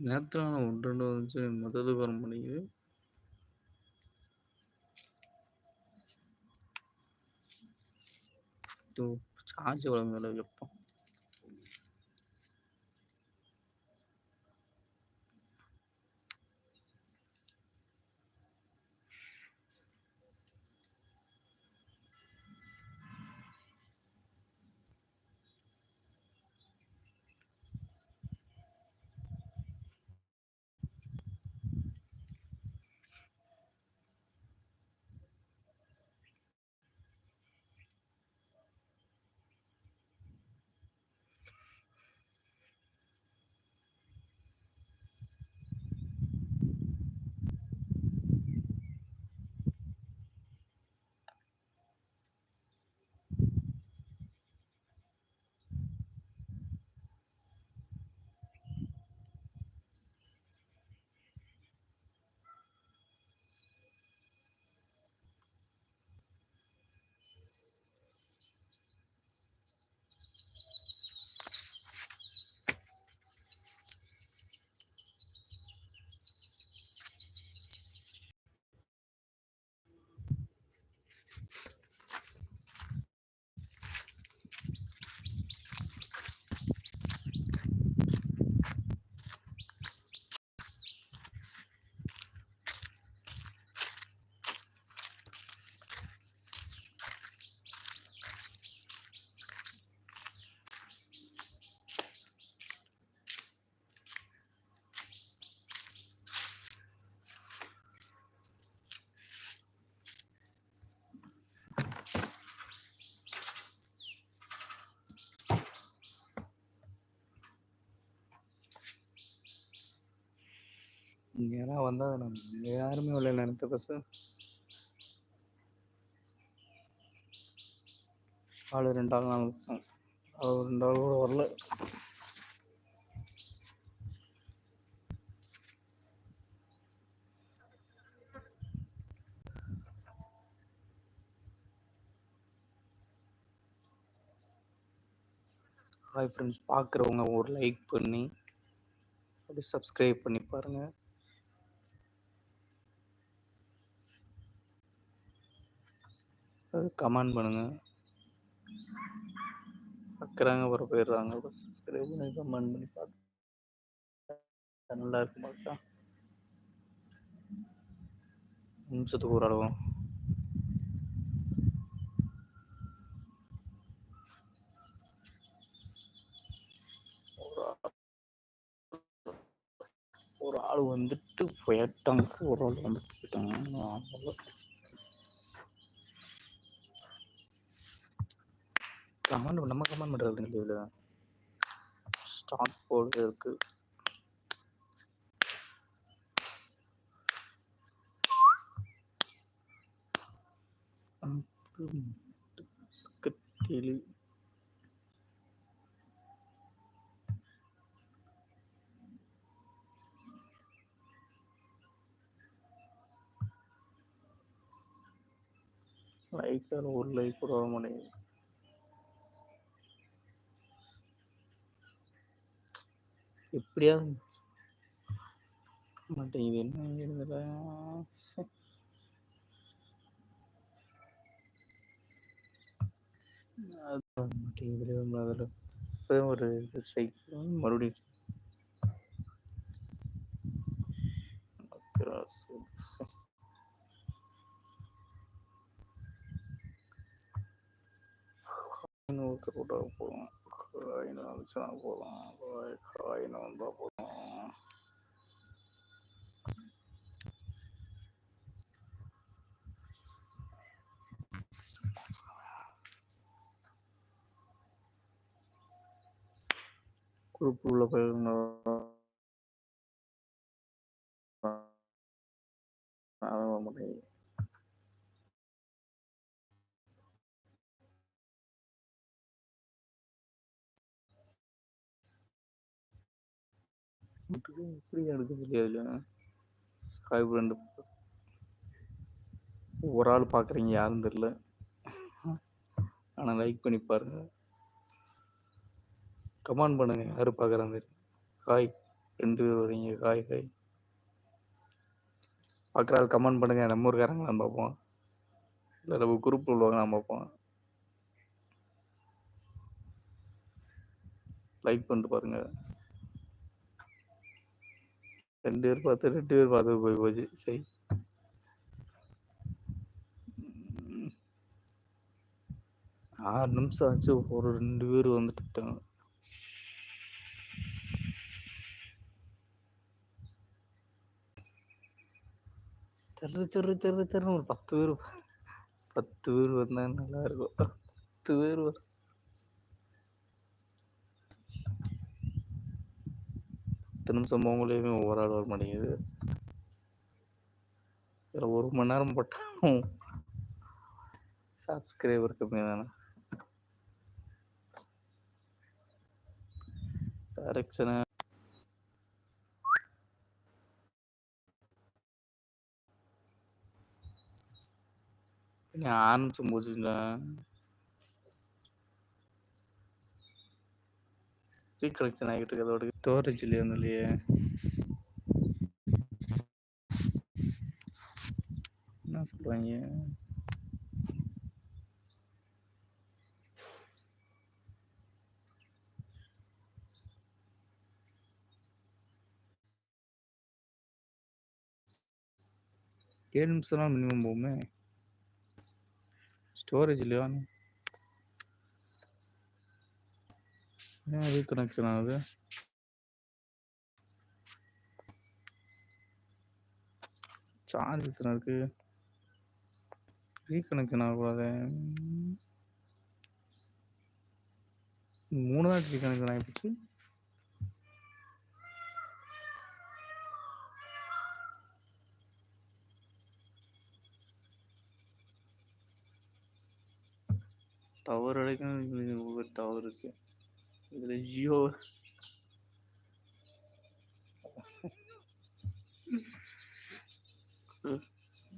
நேரத்தில் ஒன்று ரெண்டு வந்துச்சு. மொத்தத்துக்கு வர மாட்டேங்குது. சார்ஜ் எவ்வளோ மேல இங்க யாராவது வந்தா நான் யாருமே உள்ள அடுத்த பஸ்ஸு. ஆளு 2 ஆள் நாலு இருக்கோம். அது 2 ஆள் கூட வரல. ஹாய் ஃப்ரெண்ட்ஸ் பார்க்குறவங்க ஒரு லைக் பண்ணி, அப்படியே சப்ஸ்கிரைப் பண்ணி பாருங்கள் கமெண்ட் பண்ணுங்கள் பார்க்குறாங்க அப்புறம் போயிடுறாங்க. அப்புறம் சப்ஸ்கிரைப் பண்ணி கமெண்ட் பண்ணி பார்த்து நல்லா இருக்கும் பார்த்தா. நிமிஷத்துக்கு ஒரு அளவும். ஒரு ஒரு ஆள் வந்துட்டு போயிட்டாங்க. ஒரு ஆள் வந்துட்டு போயிட்டாங்க. நான் வரல. கமெண்ட் நம்ம கமெண்ட் பண்ணுறது இல்ல ஸ்டார்ட் போடுறது இருக்கு. பக்கத்திலே லைக் ஒரு லைக் கூட வர மாட்டேங்குது. எப்படியாவது மாட்டேங்குது. என்ன வர மாட்டேங்குது. இப்பதான் ஒரு இது ஸ்ட்ரைக் மறுபடியும் ஒருத்தர் கூட போதும். காயின் வந்துச்சுன்னா போதும். காயின் வந்தால் போதும். குரூப் உள்ள போயிருந்தா அதை வர மாட்டேங்குது. எடுக்க தெரியாதுல. ஹாய் ஒரு ஆள் பார்க்குறீங்க யாருன்னு தெரியல. ஆனால் லைக் பண்ணி பாருங்க. கமெண்ட் பண்ணுங்க யாரு பார்க்குறாங்க ஹாய் ரெண்டு பேர் வரீங்க ஹாய் ஹாய் பார்க்குற ஆள் கமெண்ட் பண்ணுங்க நம்ம ஊருக்காரங்களான்னு பார்ப்போம் இல்லை நம்ம குரூப் உள்ளவங்க நான் பார்ப்போம் லைக் பண்ணிட்டு பாருங்கள் ரெண்டு பேர் பார்த்து ரெண்டு பேர் பார்த்து போய் போச்சு. சரி. ஆறு நிமிஷம் ஆச்சு. ஒரு ரெண்டு பேர் வந்துட்டாங்க தெரு தெரு தெரு தெருன்னு ஒரு பத்து பேர் பத்து பேர் வந்தா நல்லா இருக்கும். பத்து பேர் வரும் பத்து நிமிஷம் போகலையுமே ஒவ்வொரு ஆள் வர மாட்டேங்குது இதில் ஒரு மணி நேரம் போட்டாலும் சப்ஸ்கிரைபர் கம்மி தானே. டைரக்ஷனு ஆரம்பிச்சு போச்சுங்களா ரீகலெக்ஷன் ஆகிட்டு இருக்கு அதோட. ஸ்டோரேஜ் இல்லையா இல்லையே என்ன சொல்றாங்க? ஏழு நிமிஷம் தான் மினிமம் போகுமே? ஸ்டோரேஜ் இல்லையா ஏன் ரீகனெக்ஷன் ஆகுது? சார்ஜ் எத்தனை இருக்கு? ரீகனெக்ஷன் ஆகக்கூடாது. மூணு தான் ரீகனெக்ஷன் ஆகிப்போச்சு டவர் அடைக்கணும் டவர் இருக்குது இதில் ஜியோ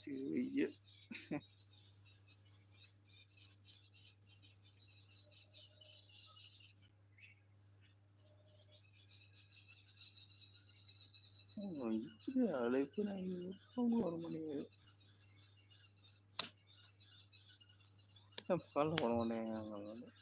ஜியோ இப்படி அழைப்பு நான் அவங்க வர மாட்டேங்குது காலைல பண்ண மாட்டேங்க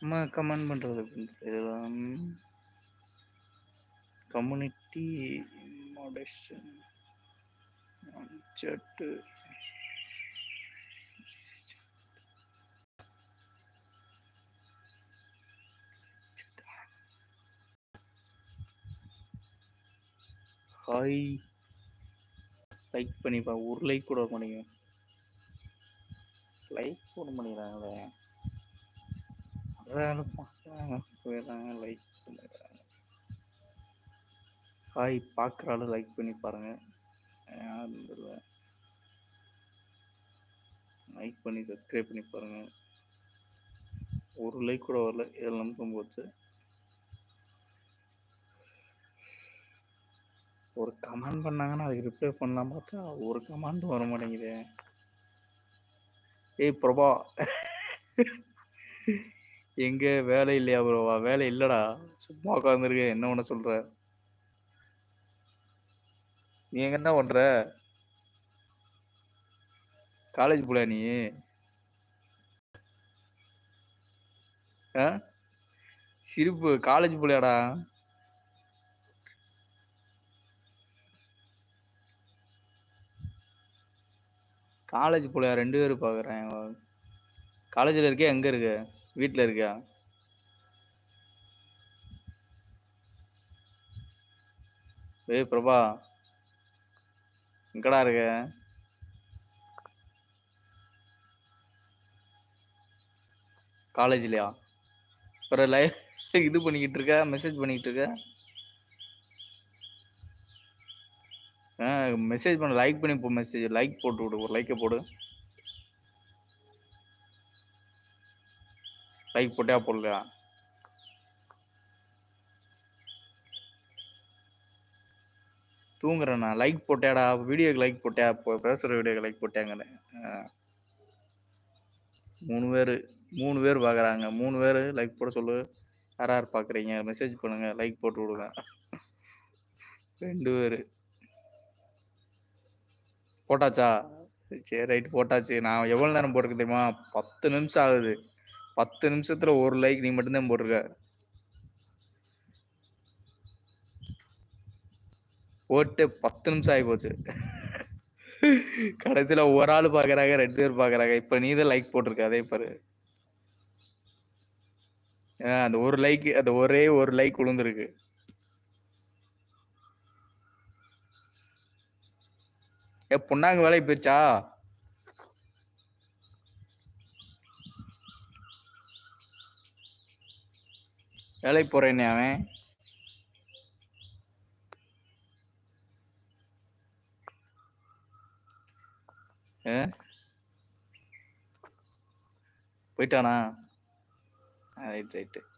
அம்மா கமெண்ட் பண்ணுறது இதெல்லாம் கம்யூனிட்டி மாடேஷன் சட்டு ஹாய் லைக் பண்ணிப்பா ஒரு லைக் கூட பண்ணிக்கோ. லைக் போட மாட்டேங்கிறாங்களே. போயிடுறாங்க லைக் பண்ணிடுறாங்க ஹாய் பார்க்குற ஆளு லைக் பண்ணி பாருங்க. யாரும் இல்லை. லைக் பண்ணி சப்ஸ்கிரைப் பண்ணி பாருங்க. ஒரு லைக் கூட வரல. ஏழு நிமிஷம் போச்சு. ஒரு கமெண்ட் பண்ணாங்கன்னா அதுக்கு ரிப்ளை பண்ணலாம் பார்த்தா ஒரு கமெண்ட் வர மாட்டேங்குது. ஏய் பிரபா. எங்க? வேலை இல்லையா பிரபா வேலை இல்லடா. சும்மா உட்காந்துருக்கேன் என்ன பண்ண சொல்ற? நீ எங்க என்ன பண்ற? காலேஜ் போல நீ? ஆ? சிரிப்பு. காலேஜ் போலையாடா. காலேஜ் போலையா? ரெண்டு பேரும் பார்க்குறேன் காலேஜில் இருக்கியா? எங்கே இருக்க? வீட்டில் இருக்கியா? ஏய் பிரபா. எங்கடா இருக்க? காலேஜ்லையா அப்புறம் லைவ் இது பண்ணிக்கிட்டு இருக்க? மெசேஜ் பண்ணிக்கிட்டு இருக்க? மெசேஜ் பண்ண. லைக் பண்ணி போ மெசேஜ் லைக் போட்டு விடு. ஒரு லைக்கை போடு. லைக் போட்டியா போடலையா? தூங்குறேன் நான் லைக் போட்டேடா வீடியோக்கு லைக் போட்டியா? இப்போ பேசுகிற வீடியோக்கு லைக் போட்டியாங்கன்னு. மூணு பேர் மூணு பேர் பார்க்குறாங்க மூணு பேர் லைக் போட சொல்லு. யார் யார் பார்க்குறீங்க மெசேஜ் பண்ணுங்கள் லைக் போட்டு விடுங்க. ரெண்டு பேர். போட்டாச்சா? சரி ரைட் போட்டாச்சு. நான் எவ்வளோ நேரம் போட்டிருக்கேன் தெரியுமா? பத்து நிமிஷம் ஆகுது. பத்து நிமிஷத்துல ஒரு லைக் நீ மட்டும்தான் போட்டிருக்க. போட்டு பத்து நிமிஷம் ஆகி போச்சு. கடைசியில ஒரு ஆள் பாக்குறாங்க ரெண்டு பேர் பாக்குறாங்க. இப்ப நீ தான் லைக் போட்டிருக்க. அதே பாரு. ஆ, அந்த ஒரு லைக் அந்த ஒரே ஒரு லைக் விழுந்திருக்கு ஏ பொண்ணாங்க வேலைக்கு போயிருச்சா? வேலைக்கு போறேனே அவன். ஆ? போயிட்டானா? Right right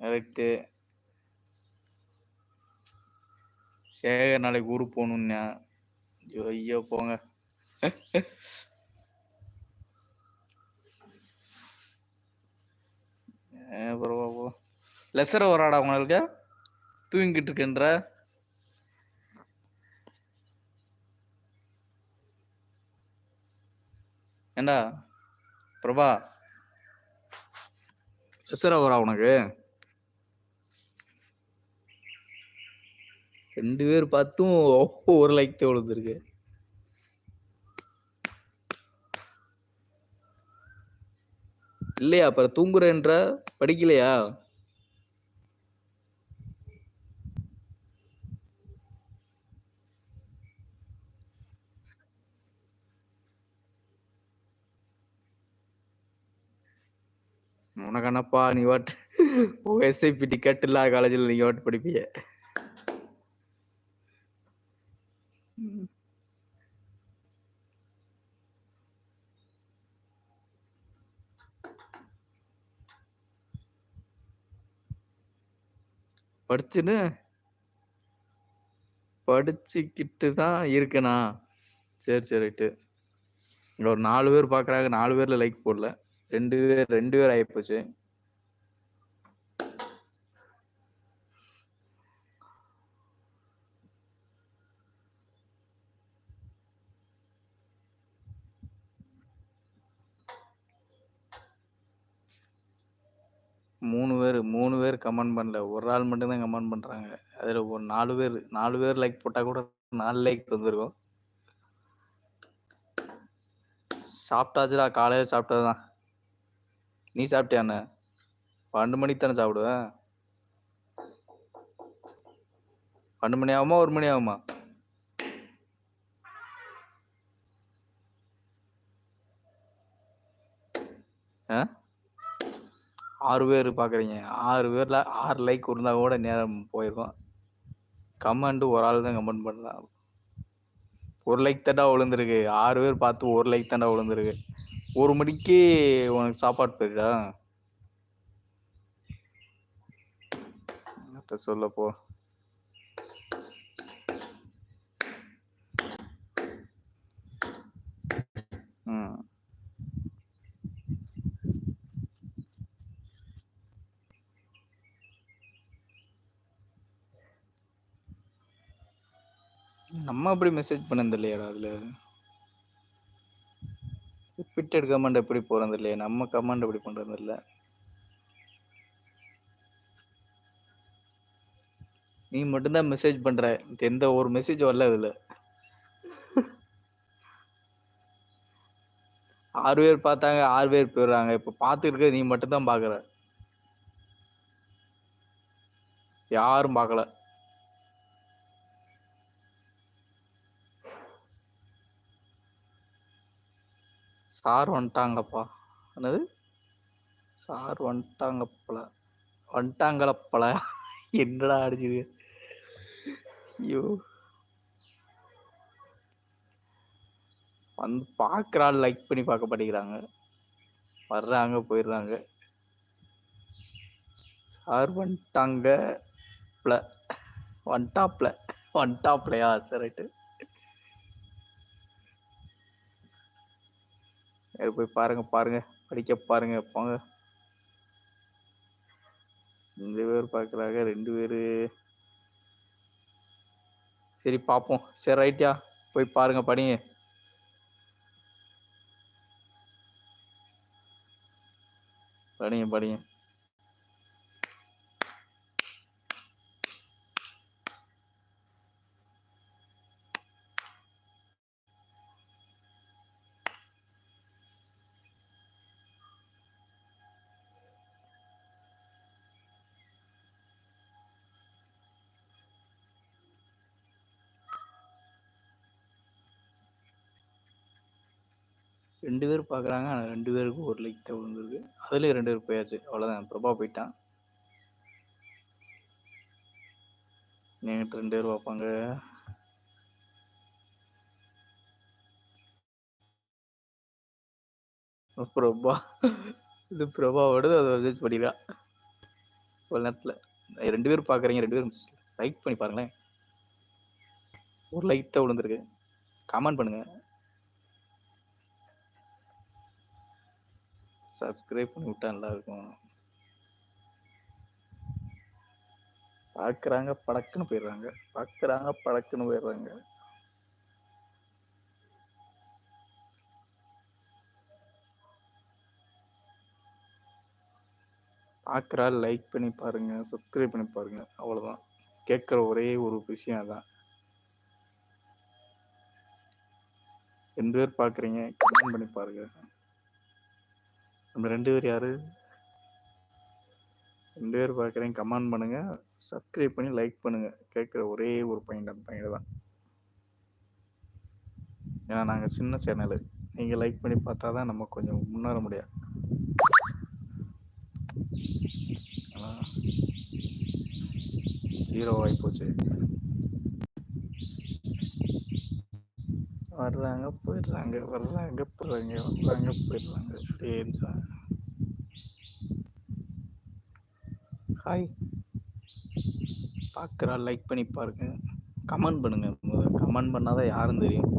right. சேகர் நாளைக்கு ஊருக்கு போகணும்னா ஐயோ ஐயோ போங்க. பரவா போ லெசர வராடா உங்களுக்கு? தூங்கிட்டு இருக்கேன்ற. ஏண்டா? பிரபா. லெசர் வரா உனக்கு? ரெண்டு பேர் பார்த்தும் ஒரு லைக் தான் இருக்கு இல்லையா? அப்புறம் தூங்குறேன்ற படிக்கலையா? உனக்கு என்னப்பா நீ வாட் எஸ்ஐபி டிக்கெட் இல்லாத காலேஜில் நீங்க வாட்டு படிப்பீங்க படிச்சுன்னு படிச்சுக்கிட்டு தான் இருக்கேனா? சரி சரிட்டு இங்கே ஒரு நாலு பேர் பார்க்குறாங்க நாலு பேரில் லைக் போடல. ரெண்டு பேர் ரெண்டு பேர் ஆகிப்போச்சு மூணு பேர் மூணு பேர் கமெண்ட் பண்ணல. ஒரு ஆள் மட்டும்தான் கமெண்ட் பண்றாங்க. அதுல ஒரு நாலு பேர் நாலு பேர் லைக் போட்டா கூட நாலு லைக் வந்திருக்கும் சாப்பிட்டாச்சுடா காலையில சாப்பிட்டதுதான். நீ சாப்பிட்டியாண்ண பன்னெண்டு மணிக்கு தானே சாப்பிடுவேன் பன்னெண்டு மணி ஆகுமா ஒரு மணி ஆகுமா? ஆ? ஆறு பேர் பார்க்குறீங்க ஆறு பேரில் ஆறு லைக் இருந்தால் கூட நேரம் போயிடும் கமெண்ட் ஒரு ஆள் தான் கமெண்ட் பண்ணலாம் ஒரு லைக் தாண்டா விழுந்திருக்கு. ஆறு பேர் பார்த்து ஒரு லைக் தாண்டா விழுந்திருக்கு. ஒரு மணிக்கு உனக்கு சாப்பாடு போயிடா சொல்லப்போ சொல்ல போ நம்ம அப்படி மெசேஜ் பண்ணது இல்லையாடா அதில். ரிப்பீட்டட் கமெண்ட் எப்படி போகிறது இல்லையா நம்ம கமெண்ட் எப்படி பண்ணுறது இல்லை நீ மட்டும்தான் மெசேஜ் பண்ணுற எந்த ஒரு மெசேஜ் வரல அதில். ஆறு பேர் பார்த்தாங்க ஆறு பேர் போயிடுறாங்க. இப்போ பார்த்துருக்க நீ மட்டும்தான் பார்க்குற. யாரும் பார்க்கல. சார் வந்துட்டாங்கப்பா. என்னது? சார் வந்துட்டாங்கப்பல. வந்துட்டாங்களப்பல என்னடா அடிச்சிரு ஐயோ. வந்து பார்க்குற ஆள் லைக் பண்ணி பார்க்க படிக்கிறாங்க வர்றாங்க போயிடுறாங்க. சார் வந்துட்டாங்க ப்ள வந்துட்டாப்ல. வந்துட்டாப்லையா? சரி ரைட்டு சரி போய் பாருங்க பாருங்க. படிக்க பாருங்க போங்க. ரெண்டு பேர் பார்க்குறாங்க ரெண்டு பேர். சரி பார்ப்போம் சரி ரைட்டியா போய் பாருங்க படிங்க. படிங்க படிங்க. ரெண்டு பேர் பார்க்குறாங்க ஆனால் ரெண்டு பேருக்கும் ஒரு லைக் தான் விழுந்திருக்கு. அதுலேயும் ரெண்டு பேர் போயாச்சு. அவ்வளோதான் பிரபா போயிட்டான். என்கிட்ட ரெண்டு பேர் பார்ப்பாங்க. பிரபா. இது பிரபாவோடது. அதை மெசேஜ் பண்ணிடா ஒரு நேரத்தில். ரெண்டு பேர் பார்க்குறீங்க ரெண்டு பேரும் லைக் பண்ணி பாருங்களேன். ஒரு லைக் தான் விழுந்திருக்கு. கமெண்ட் பண்ணுங்கள் சப்ஸ்கிரைப் பண்ணி விட்டா நல்லா இருக்கும் பார்க்குறாங்க படக்குன்னு போயிடுறாங்க. பார்க்குறாங்க படக்குன்னு போயிடுறாங்க. பார்க்குறா லைக் பண்ணி பாருங்க சப்ஸ்கிரைப் பண்ணி பாருங்க. அவ்வளோதான் கேட்குற ஒரே ஒரு விஷயம் அதான். ரெண்டு பேர் பார்க்குறீங்க கமெண்ட் பண்ணி பாருங்க. நம்ம ரெண்டு பேர் யாரு? ரெண்டு பேர் பார்க்குறேன். கமெண்ட் பண்ணுங்க. சப்ஸ்கிரைப் பண்ணி லைக் பண்ணுங்க. கேட்குற ஒரே ஒரு பாயிண்ட் அந்த பாயிண்ட் தான். ஏன்னா நாங்கள் சின்ன சேனலு நீங்கள் லைக் பண்ணி பார்த்தா தான் நம்ம கொஞ்சம் முன்னேற முடியும். ஜீரோ ஆகி வர்றாங்க போயிடுறாங்க வர்றாங்க போயிடுறாங்க வர்றாங்க போயிடுறாங்க. அப்படியே ஹாய் பார்க்குறா லைக் பண்ணி பாருங்க. கமெண்ட் பண்ணுங்க. கமெண்ட் பண்ணாதான் யாரும் தெரியும்.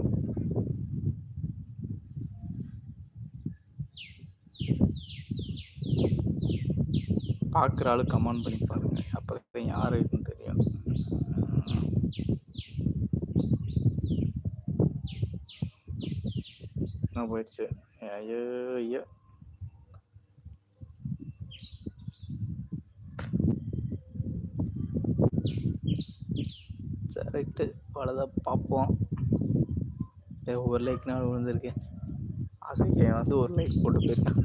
பார்க்குற ஆளு கமெண்ட் பண்ணி பாருங்க. அப்போ யார் இருக்குன்னு தெரியும். என்ன போயிடுச்சு ஐயோ ஐயோ சரிட்டு அவ்வளோதான் பார்ப்போம். ஏ, ஒரு லைக்னாலும் விழுந்திருக்கேன். ஆசைக்கு வந்து ஒரு லைக் போட்டு போயிருக்கேன்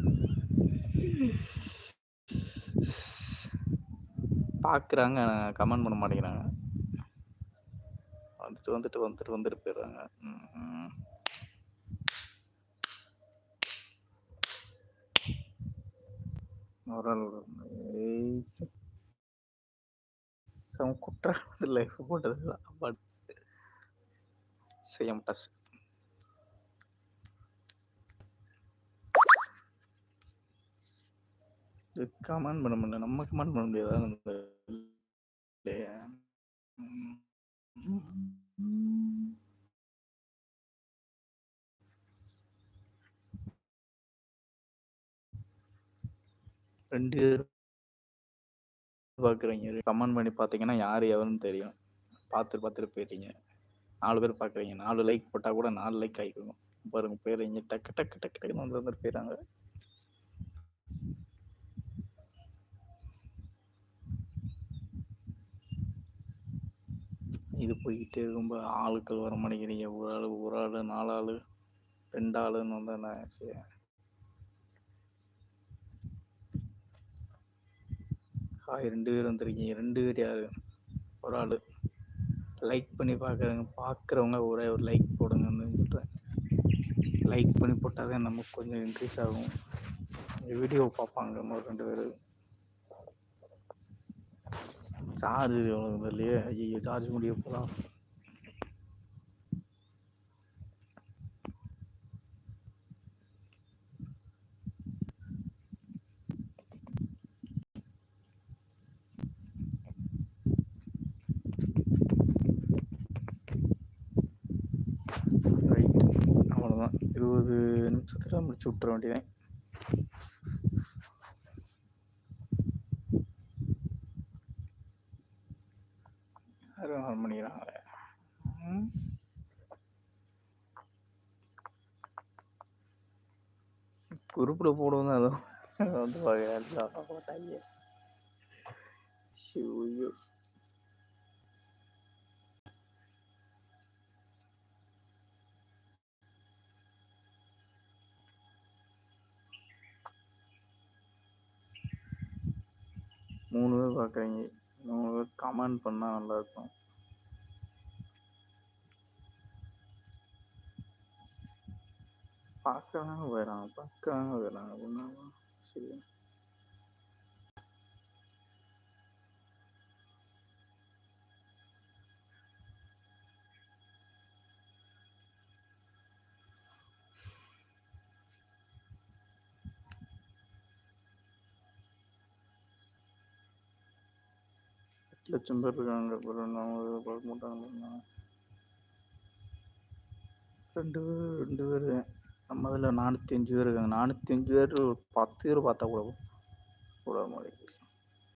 பார்க்குறாங்க கமெண்ட் பண்ண மாட்டேங்கிறாங்க. வந்துட்டு வந்துட்டு வந்துட்டு வந்துட்டு போயிடுறாங்க. ம். ஒரு ஆள் ஏய், லைஃப் போட்டது பட் செய்ய மாட்டாச்சு கமெண்ட் பண்ண முடியல நம்ம கமெண்ட் பண்ண முடியாதா அந்த இல்லையா? ரெண்டு பேர் பார்க்குறீங்க கமெண்ட் பண்ணி பார்த்தீங்கன்னா யார் எவருன்னு தெரியும். பார்த்து பார்த்துட்டு போயிட்டீங்க நாலு பேர் பார்க்குறீங்க நாலு லைக் போட்டால் கூட நாலு லைக் ஆகிக்கும் பாருங்க போயிடுறீங்க. டக்கு டக்கு டக்கு டக்குன்னு வந்து வந்துட்டு போயிடுறாங்க. இது போய்கிட்டே ரொம்ப ஆளுக்கள் வர மாட்டேங்கிறீங்க. ஒரு ஆள் ஒரு ஆள் நாலு ஆள் ரெண்டு ஆளுன்னு வந்தா நான் சரி ஹாய் ரெண்டு பேர் வந்திருக்கீங்க. ரெண்டு பேர் யார்? ஒரு ஆள். லைக் பண்ணி பார்க்குறவங்க பார்க்குறவங்க ஒரே ஒரு லைக் போடுங்கன்னு சொல்கிறேன் லைக் பண்ணி போட்டால் தான் நமக்கு கொஞ்சம் இன்க்ரீஸ் ஆகும். வீடியோ பார்ப்பாங்க ஒரு ரெண்டு பேர் சார்ஜ் எவ்வளோ இல்லையே? ஐயோ சார்ஜ் முடிய போகலாம் நிமிஷத்துல முடிச்சு விட்டுற வேண்டியதேன் யாரும் வர பண்ணிக்கிறாங்க ம். குரூப்பில் போடுவோம் அது வந்து பார்த்தாங்க ஐயோ. மூணு பேர் பார்க்குறீங்க மூணு பேர் கமெண்ட் பண்ணால் நல்லாயிருக்கும் பார்க்கறாங்க போயிடறாங்க பார்க்குறாங்க போயிடறாங்க அப்படின்னா சரி. லட்சம் பேர் இருக்காங்க. அப்புறம் பார்க்க மாட்டாங்க. ரெண்டு பேர் ரெண்டு பேர். நம்ம இதில் நானூற்றி அஞ்சு பேர் இருக்காங்க. நானூற்றி அஞ்சு பேர் பத்து பேர் பார்த்தா கூட கூட மாதிரி.